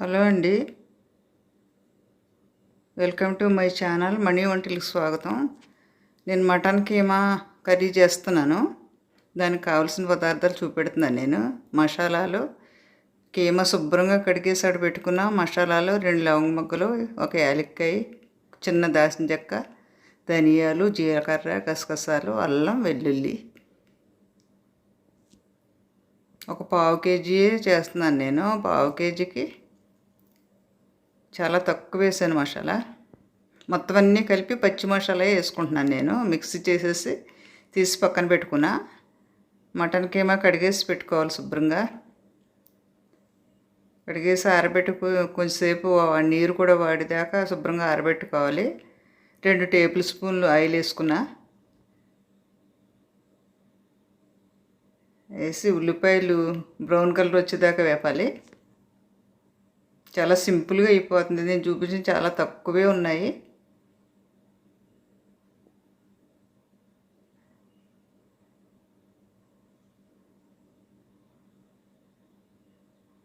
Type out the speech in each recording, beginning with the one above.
Hello అండి. Welcome to my channel Mani వంటలకు స్వాగతం. నేను మటన్ కీమా కర్రీ చేస్తున్నాను. దానికి కావాల్సిన పదార్థాలు చూపెడుతున్నాను నేను. మసాలాలు కీమా శుభ్రంగా కడిగేసాడు అటు పెట్టుకున్న మసాలాలు రెండు లవంగ మొగ్గలు ఒక యాలక్కాయ చిన్న దాసిన చెక్క ధనియాలు జీలకర్ర గసగసాలు అల్లం వెల్లుల్లి. ఒక పావు కేజీ చేస్తున్నాను నేను. పావు కేజీకి చాలా తక్కువ వేసాను మసాలా. మొత్తం అన్నీ కలిపి పచ్చి మసాలా వేసుకుంటున్నాను నేను. మిక్సీ చేసేసి తీసి పక్కన పెట్టుకున్నా. మటన్ కీమా కడిగేసి పెట్టుకోవాలి శుభ్రంగా. కడిగేసి ఆరబెట్టుకు కొంచెంసేపు నీరు కూడా వాడిదాకా శుభ్రంగా ఆరబెట్టుకోవాలి. రెండు టేబుల్ స్పూన్లు ఆయిల్ వేసుకున్నా. వేసి ఉల్లిపాయలు బ్రౌన్ కలర్ వచ్చేదాకా వేపాలి. చాలా సింపుల్గా అయిపోతుంది. నేను చూపించిన చాలా తక్కువే ఉన్నాయి.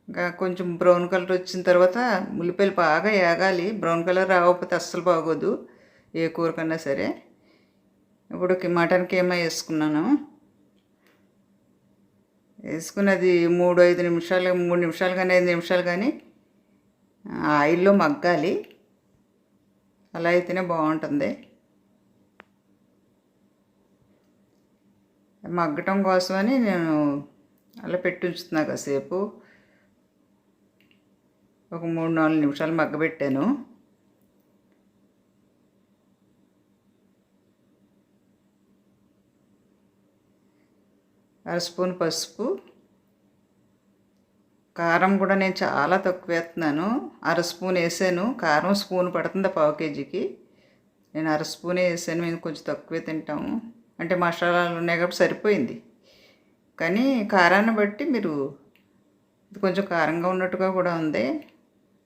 ఇంకా కొంచెం బ్రౌన్ కలర్ వచ్చిన తర్వాత ఉల్లిపాయలు బాగా ఏగాలి. బ్రౌన్ కలర్ రాకపోతే అస్సలు బాగోదు. ఏ కూరకన్నా సరే. ఇప్పుడు మటన్ కీమా వేసుకున్నాను. వేసుకుని అది మూడు ఐదు నిమిషాలు మూడు నిమిషాలు కానీ ఐదు నిమిషాలు కానీ ఆయిల్లో మగ్గాలి. అలా అయితేనే బాగుంటుంది. మగ్గటం కోసమని నేను అలా పెట్టి ఉంచుతున్నా కాసేపు. ఒక మూడు నాలుగు నిమిషాలు మగ్గబెట్టాను. అర స్పూన్ పసుపు. కారం కూడా నేను చాలా తక్కువ వేస్తున్నాను. అర స్పూన్ వేసాను. కారం స్పూన్ పడుతుంది పావు కేజీకి? నేను అర స్పూనే వేసాను. మేము కొంచెం తక్కువే తింటాము. అంటే మసాలాలు ఉన్నాయి కాబట్టి సరిపోయింది. కానీ కారాన్ని బట్టి మీరు కొంచెం కారంగా ఉన్నట్టుగా కూడా ఉంది.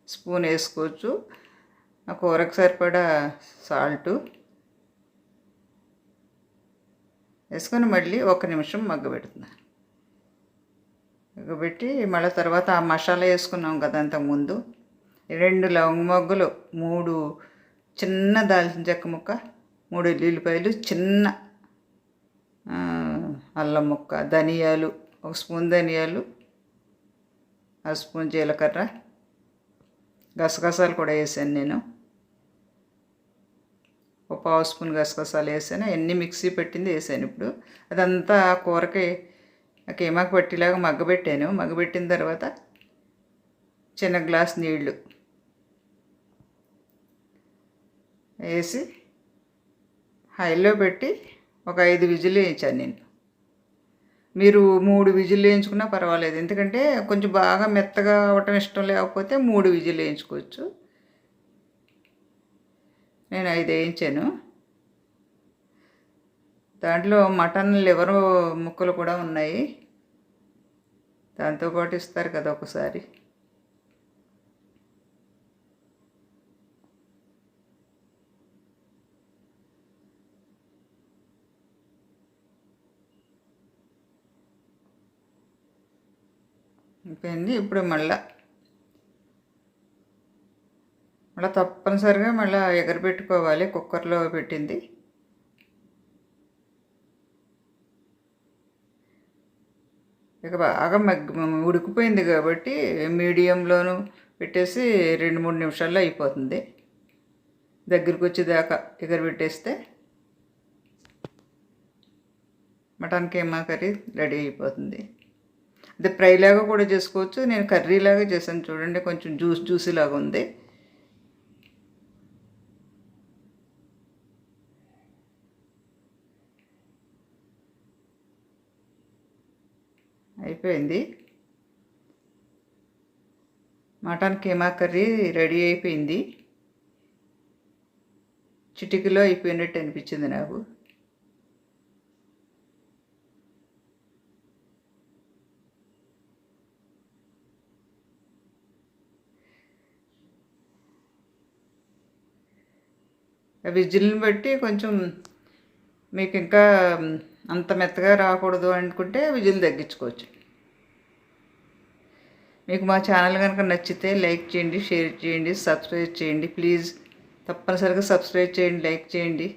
స్పూన్ వేసుకోవచ్చు. ఆ కూరకు సరిపడా సాల్టు వేసుకొని మళ్ళీ ఒక నిమిషం మగ్గబెడుతున్నాను పెట్టి మళ్ళీ తర్వాత ఆ మసాలా వేసుకున్నాం కదా అంతకుముందు. రెండు లవంగ మొగ్గలు మూడు చిన్న దాల్చిన చెక్క ముక్క మూడు ఎల్లుల్లిపాయలు చిన్న అల్లం ముక్క ధనియాలు ఒక స్పూన్ ధనియాలు అర స్పూన్ జీలకర్ర గసగసాలు కూడా వేసాను నేను. ఒక పావు స్పూన్ గసగసాలు వేసాను. అన్నీ మిక్సీ పెట్టింది వేసాను ఇప్పుడు. అదంతా కూరకి కేమాకు పట్టిలాగా మగ్గబెట్టాను మగ్గబెట్టిన తర్వాత చిన్న గ్లాస్ నీళ్ళు వేసి హైలో పెట్టి ఒక ఐదు విజిల్ వేయించాను నేను. మీరు మూడు విజిల్ వేయించుకున్నా పర్వాలేదు. ఎందుకంటే కొంచెం బాగా మెత్తగా అవటం ఇష్టం లేకపోతే మూడు విజిల్ వేయించుకోవచ్చు. నేను ఐదు వేయించాను. దాంట్లో మటన్ లివర్ ముక్కలు కూడా ఉన్నాయి. దాంతోపాటు ఇస్తారు కదా ఒకసారి. అయిపోయింది. ఇప్పుడు మళ్ళా మళ్ళీ తప్పనిసరిగా మళ్ళీ ఎగరబెట్టుకోవాలి. కుక్కర్లో పెట్టింది. ఇక బాగా ఉడికిపోయింది కాబట్టి మీడియంలోను పెట్టేసి రెండు మూడు నిమిషాల్లో అయిపోతుంది. దగ్గరికి వచ్చేదాకా ఎగరబెట్టేస్తే మటన్ కేమా కర్రీ రెడీ అయిపోతుంది. అదే ఫ్రైలాగా కూడా చేసుకోవచ్చు. నేను కర్రీలాగా చేశాను చూడండి. కొంచెం జ్యూస్ జ్యూసీ లాగా ఉంది. అయిపోయింది. మటన్ కీమా కర్రీ రెడీ అయిపోయింది. చిటికలో అయిపోయినట్టు అనిపించింది నాకు. విజిల్ని బట్టి కొంచెం మీకు ఇంకా అంత మెత్తగా రాకూడదు అనుకుంటే విజిల్ తగ్గించుకోవచ్చు. మీకు మా ఛానల్ కనుక నచ్చితే లైక్ చేయండి షేర్ చేయండి సబ్స్క్రైబ్ చేయండి. ప్లీజ్ తప్పనిసరిగా సబ్స్క్రైబ్ చేయండి లైక్ చేయండి.